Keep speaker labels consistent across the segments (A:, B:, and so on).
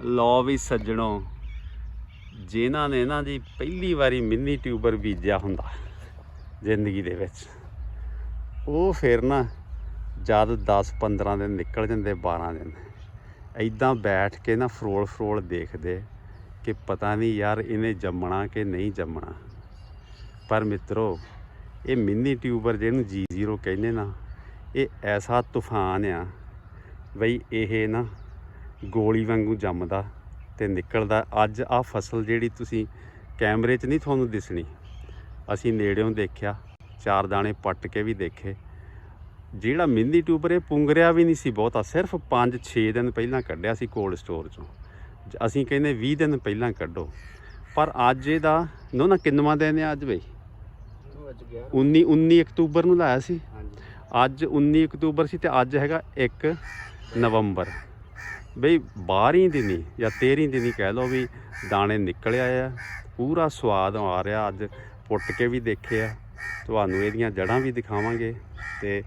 A: ਲੋ ਵੀ ਸੱਜਣੋ, ਜਿਨ੍ਹਾਂ ਨੇ ਨਾ ਜੀ ਪਹਿਲੀ ਵਾਰੀ ਮਿੰਨੀ ਟਿਊਬਰ ਬੀਜਿਆ ਹੁੰਦਾ ਜ਼ਿੰਦਗੀ ਦੇ ਵਿੱਚ, ਉਹ ਫਿਰ ਨਾ ਜਦ 10 15 ਦਿਨ ਨਿਕਲ ਜਾਂਦੇ 12 ਦਿਨ ਐਦਾਂ ਬੈਠ ਕੇ ਨਾ ਫਰੋਲ ਫਰੋਲ ਦੇਖਦੇ ਕਿ ਪਤਾ ਨਹੀਂ ਯਾਰ ਇਹਨੇ ਜੰਮਣਾ ਕਿ ਨਹੀਂ ਜੰਮਣਾ। ਪਰ ਮਿੱਤਰੋ, ਇਹ ਮਿੰਨੀ ਟਿਊਬਰ ਜਿਹਨੂੰ ਜੀ ਜ਼ੀਰੋ ਕਹਿੰਦੇ ਨਾ, ਇਹ ਐਸਾ ਤੂਫਾਨ ਆ ਬਈ ਇਹ ਨਾ ਗੋਲੀ ਵਾਂਗੂ ਜੰਮਦਾ ਤੇ ਨਿਕਲਦਾ। ਅੱਜ ਆ ਫਸਲ ਜਿਹੜੀ ਤੁਸੀਂ ਕੈਮਰੇ 'ਚ ਨਹੀਂ ਤੁਹਾਨੂੰ ਦਿਸਣੀ। ਅਸੀਂ ਨੇੜਿਓਂ ਦੇਖਿਆ ਚਾਰ ਦਾਣੇ ਪੱਟ ਕੇ ਵੀ ਦੇਖੇ। ਜਿਹੜਾ ਮਿੰਨੀ ਟਿਊਬਰ ਇਹ ਪੁੰਗਰਿਆ ਵੀ ਨਹੀਂ ਸੀ ਬਹੁਤਾ ਸਿਰਫ 5-6 ਦਿਨ ਪਹਿਲਾਂ ਕੱਢਿਆ ਸੀ ਕੋਲਡ ਸਟੋਰ 'ਚੋਂ। ਅਸੀਂ ਕਹਿੰਦੇ 20 ਦਿਨ ਪਹਿਲਾਂ ਕੱਢੋ। ਪਰ ਅੱਜ ਇਹਦਾ ਨੋ ਨਾ ਕਿੰਨਵਾਂ ਦਿਨ ਹੈ ਅੱਜ ਬਈ?
B: ਉਹ ਅੱਜ ਗਿਆ।
A: 19 19 ਅਕਤੂਬਰ ਨੂੰ ਲਾਇਆ ਸੀ। ਅੱਜ 19 ਅਕਤੂਬਰ ਸੀ ਤੇ ਅੱਜ ਹੈਗਾ 1 ਨਵੰਬਰ। ਬਈ 12 ਦਿਨੀ ਜਾਂ 13 ਦਿਨੀ ਕਹਿ ਲਓ ਵੀ ਦਾਣੇ ਨਿਕਲਿਆ ਆ। ਪੂਰਾ ਸਵਾਦ ਆ ਰਿਹਾ ਅੱਜ। ਪੁੱਟ ਕੇ ਵੀ ਦੇਖਿਆ ਤੁਹਾਨੂੰ ਇਹਦੀਆਂ ਜੜਾਂ ਵੀ ਦਿਖਾਵਾਂਗੇ। ਤੇ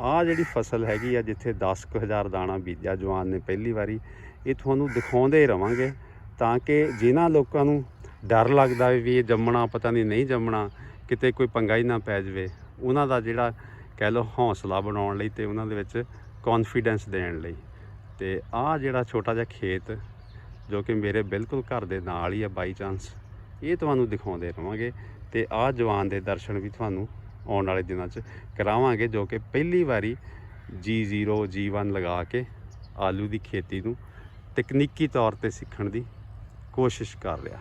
A: ਆਹ ਜਿਹੜੀ ਫਸਲ ਹੈਗੀ ਆ ਜਿੱਥੇ 10000 ਦਾਣਾ ਬੀਜਿਆ ਜਵਾਨ ਨੇ ਪਹਿਲੀ ਵਾਰੀ, ਇਹ ਤੁਹਾਨੂੰ ਦਿਖਾਉਂਦੇ ਹੀ ਰਵਾਂਗੇ ਤਾਂ ਕਿ ਜਿਨ੍ਹਾਂ ਲੋਕਾਂ ਨੂੰ ਡਰ ਲੱਗਦਾ ਵੀ ਇਹ ਜੰਮਣਾ, ਪਤਾ ਨਹੀਂ ਨਹੀਂ ਜੰਮਣਾ, ਕਿਤੇ ਕੋਈ ਪੰਗਾ ਹੀ ਨਾ ਪੈ ਜਾਵੇ, ਉਹਨਾਂ ਦਾ ਜਿਹੜਾ ਕਹਿ ਲਓ ਹੌਸਲਾ ਬਣਾਉਣ ਲਈ ਤੇ ਉਹਨਾਂ ਦੇ ਵਿੱਚ ਕੌਨਫੀਡੈਂਸ ਦੇਣ ਲਈ। ਤੇ ਆਹ ਜਿਹੜਾ ਛੋਟਾ ਜਿਹਾ ਖੇਤ ਜੋ ਕਿ ਮੇਰੇ ਬਿਲਕੁਲ ਘਰ ਦੇ ਨਾਲ ਹੀ ਆ ਬਾਈ ਚਾਂਸ ਇਹ ਤੁਹਾਨੂੰ ਦਿਖਾਉਂਦੇ ਰਵਾਂਗੇ ਤੇ ਆਹ ਜਵਾਨ ਦੇ ਦਰਸ਼ਨ ਵੀ ਤੁਹਾਨੂੰ ਆਉਣ ਵਾਲੇ ਦਿਨਾਂ 'ਚ ਕਰਾਵਾਂਗੇ, ਜੋ ਕਿ ਪਹਿਲੀ ਵਾਰੀ G0 G1 ਲਗਾ ਕੇ ਆਲੂ ਦੀ ਖੇਤੀ ਨੂੰ ਤਕਨੀਕੀ ਤੌਰ ਤੇ ਸਿੱਖਣ ਦੀ ਕੋਸ਼ਿਸ਼ ਕਰ ਰਿਹਾ।